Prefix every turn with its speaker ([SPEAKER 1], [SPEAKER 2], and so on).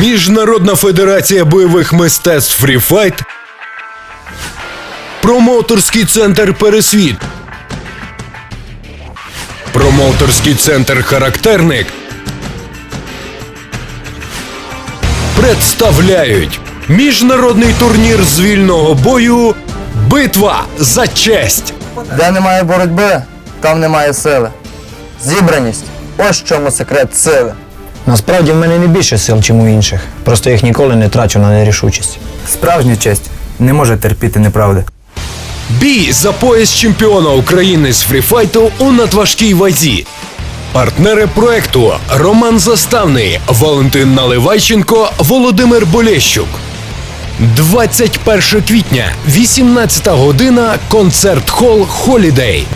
[SPEAKER 1] Міжнародна федерація бойових мистецтв Фріфайт. Промоутерський центр Пересвіт. Промоутерський центр Характерник. Представляють міжнародний турнір з вільного бою Битва за честь.
[SPEAKER 2] Де немає боротьби, там немає сили. Зібраність ось чому секрет сили.
[SPEAKER 3] Насправді в мене не більше сил, чим у інших. Просто їх ніколи не трачу на нерішучість.
[SPEAKER 4] Справжня честь не може терпіти неправди.
[SPEAKER 1] Бій за пояс чемпіона України з фріфайту у надважкій вазі. Партнери проекту Роман Заставний, Валентин Наливайченко, Володимир Болєщук. 21 квітня, 18 година, концерт хол Холідей.